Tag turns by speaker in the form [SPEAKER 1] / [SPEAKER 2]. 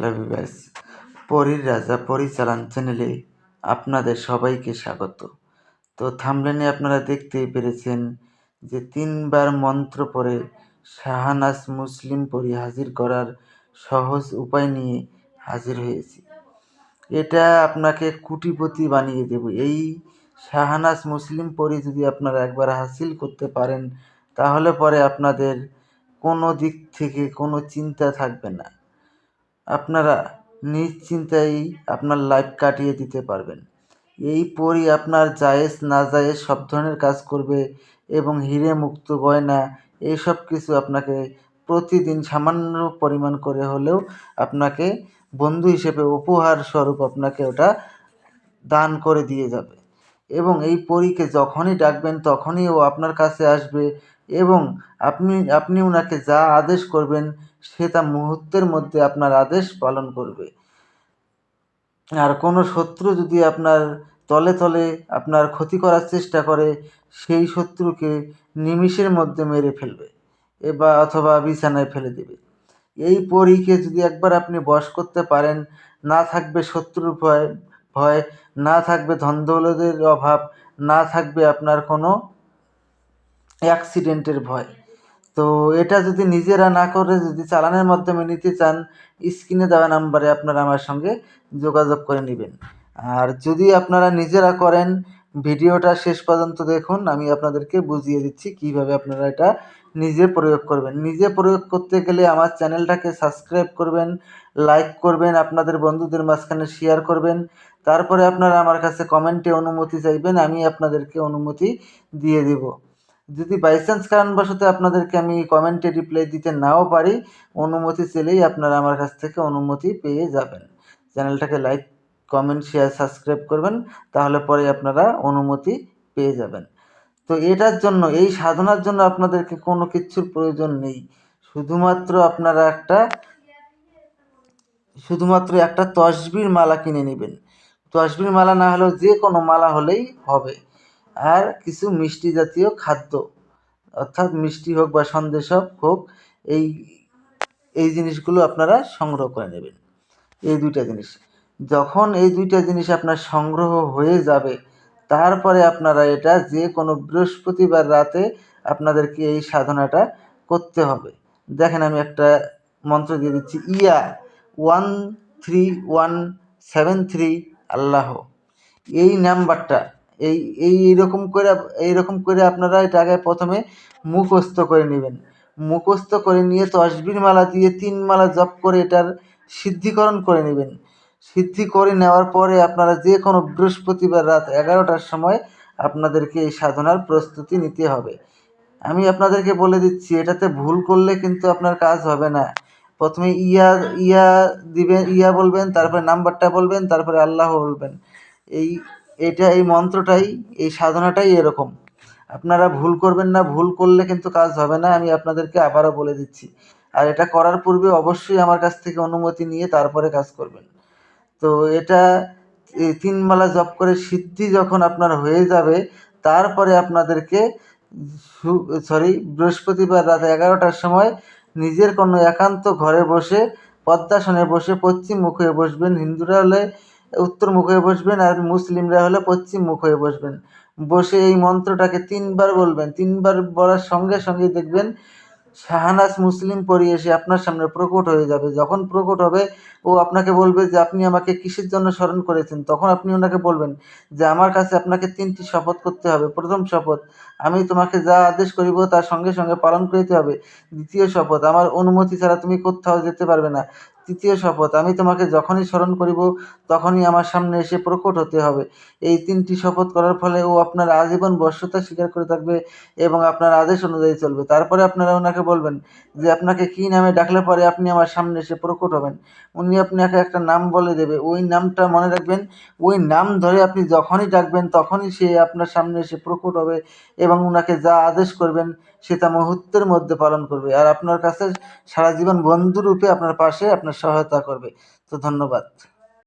[SPEAKER 1] Hello Vivas পরীর রাজা পরিচালন চ্যানেলে আপনাদের সবাইকে স্বাগত। তো থামলেনে আপনারা দেখতেই পেরেছেন যে তিনবার মন্ত্র পড়ে শাহানাজ মুসলিম পরি হাজির করার সহজ উপায় নিয়ে হাজির হয়েছি। এটা আপনাকে কুটিপতি বানিয়ে দেব। এই শাহানাজ মুসলিম পরি যদি আপনারা একবার হাসিল করতে পারেন, তাহলে পরে আপনাদের কোনো দিক থেকে কোনো চিন্তা থাকবে না। আপনারা নিশ্চিন্তায় আপনার লাইফ কাটিয়ে দিতে পারবেন। এই পরি আপনার জায়েজ, না জায়েজ সব ধরনের কাজ করবে এবং হিরে মুক্ত গয়না, এইসব কিছু আপনাকে প্রতিদিন সামান্য পরিমাণ করে হলেও আপনাকে বন্ধু হিসেবে উপহার স্বরূপ আপনাকে ওটা দান করে দিয়ে যাবে। এবং এই পরীকে যখনই ডাকবেন, তখনই ও আপনার কাছে আসবে এবং আপনি আপনি ওনাকে যা আদেশ করবেন সে তা মুহূর্তের মধ্যে আপনার আদেশ পালন করবে। আর কোনো শত্রু যদি আপনার তলে তলে আপনার ক্ষতি করার চেষ্টা করে, সেই শত্রুকে নিমিষের মধ্যে মেরে ফেলবে এবা অথবা বিছানায় ফেলে দেবে। এই পরীকে যদি একবার আপনি বশ করতে পারেন, না থাকবে শত্রুর ভয় ভয়, না থাকবে ধন দৌলতের অভাব, না থাকবে আপনার কোনো অ্যাক্সিডেন্টের ভয়। তো এটা যদি নিজেরা না করে যদি চালানের মাধ্যমে নিতে চান, স্ক্রিনে দেওয়া নাম্বারে আপনারা আমার সঙ্গে যোগাযোগ করে নেবেন। আর যদি আপনারা নিজেরা করেন, ভিডিওটা শেষ পর্যন্ত দেখুন, আমি আপনাদেরকে বুঝিয়ে দিচ্ছি কীভাবে আপনারা এটা নিজে প্রয়োগ করবেন। নিজে প্রয়োগ করতে গেলে আমার চ্যানেলটাকে সাবস্ক্রাইব করবেন, লাইক করবেন, আপনাদের বন্ধুদের মাঝখানে শেয়ার করবেন, তারপরে আপনারা আমার কাছে কমেন্টে অনুমতি চাইবেন, আমি আপনাদেরকে অনুমতি দিয়ে দেব। যদি বাই চান্স কারণবশত আপনাদেরকে আমি কমেন্টে রিপ্লাই দিতে নাও পারি, অনুমতি চেলেই আপনারা আমার কাছ থেকে অনুমতি পেয়ে যাবেন। চ্যানেলটাকে লাইক কমেন্ট শেয়ার সাবস্ক্রাইব করবেন, তাহলে পরে আপনারা অনুমতি পেয়ে যাবেন। তো এটার জন্য, এই সাধনার জন্য আপনাদেরকে কোনো কিছুর প্রয়োজন নেই। শুধুমাত্র আপনারা একটা, শুধুমাত্র একটা তসবির মালা কিনে নেবেন। তসবির মালা না হলেও যে কোনো মালা হলেই হবে। আর কিছু মিষ্টি জাতীয় খাদ্য, অর্থাৎ মিষ্টি হোক বা সন্দেশ হোক এই এই জিনিসগুলো আপনারা সংগ্রহ করে নেবেন। এই দুইটা জিনিস। যখন এই দুইটা জিনিস আপনার সংগ্রহ হয়ে যাবে, তারপরে আপনারা এটা যে কোনো বৃহস্পতিবার রাতে আপনাদেরকে এই সাধনাটা করতে হবে। দেখেন আমি একটা মন্ত্র দিয়ে দিচ্ছি, ইয়া one three one seven three আল্লাহ। এই নাম্বারটা এই এই এইরকম করে এইরকম করে আপনারা এটা আগে প্রথমে মুখস্থ করে নেবেন। মুখস্থ করে নিয়ে তসবির মালা দিয়ে তিন মালা জপ করে এটার সিদ্ধিকরণ করে নেবেন। সিদ্ধি করে নেওয়ার পরে আপনারা যে কোনো বৃহস্পতিবার রাত এগারোটার সময় আপনাদেরকে এই সাধনার প্রস্তুতি নিতে হবে। আমি আপনাদেরকে বলে দিচ্ছি, এটাতে ভুল করলে কিন্তু আপনার কাজ হবে না। প্রথমে ইয়া ইয়া দিবেন, ইয়া বলবেন, তারপরে নাম্বারটা বলবেন, তারপরে আল্লাহ বলবেন। এই এটা এই মন্ত্রটাই, এই সাধনাটাই এরকম। আপনারা ভুল করবেন না, ভুল করলে কিন্তু কাজ হবে না, আমি আপনাদেরকে আবারও বলে দিচ্ছি। আর এটা করার পূর্বে অবশ্যই আমার কাছ থেকে অনুমতি নিয়ে তারপরে কাজ করবেন। তো এটা তিন মালা জপ করে সিদ্ধি যখন আপনার হয়ে যাবে, তারপরে আপনাদেরকে সরি, বৃহস্পতিবার রাত এগারোটার সময় নিজের কোনো একান্ত ঘরে বসে, পদ্মাসনে বসে পশ্চিম মুখ বসবেন। হিন্দুরা হলে উত্তর মুখ হয়ে বসবেন আর মুসলিমরা হলে পশ্চিম মুখ হয়ে বসবেন। বসে এই মন্ত্রটাকে তিনবার বলবেন। তিনবার বলার সঙ্গে সঙ্গে দেখবেন শাহানাজ মুসলিম পরি এসে আপনার সামনে প্রকট হয়ে যাবে। যখন প্রকট হবে, ও আপনাকে বলবে যে, আপনি আমাকে কিসের জন্য স্মরণ করেছেন? তখন আপনি ওনাকে বলবেন যে, আমার কাছে আপনাকে তিনটি শপথ করতে হবে। প্রথম শপথ, আমি তোমাকে যা আদেশ করিব তার সঙ্গে সঙ্গে পালন করিতে হবে। দ্বিতীয় শপথ, আমার অনুমতি ছাড়া তুমি কোথাও যেতে পারবে না। তৃতীয় শপথ। আমি তোমাকে যখনই স্মরণ করিব, তখনই আমার সামনে এসে প্রকট হতে হবে। এই তিনটি শপথ করার ফলে ও আপনার আজীবন বর্ষতা স্বীকার করে থাকবে এবং আপনার আদেশ অনুযায়ী চলবে। তারপরে আপনারা ওনাকে বলবেন যে, আপনাকে কী নামে ডাকলে পরে আপনি আমার সামনে এসে প্রকট হবেন? উনি আপনাকে একটা নাম বলে দেবে। ওই নামটা মনে রাখবেন, ওই নাম ধরে আপনি যখনই ডাকবেন, তখনই সে আপনার সামনে এসে প্রকট হবে এবং ওনাকে যা আদেশ করবেন, সে তা মুহূর্তের মধ্যে পালন করবে। আর আপনার কাছে সারা জীবন বন্ধুরূপে আপনার পাশে আপনার সহায়তা করবে। তো ধন্যবাদ।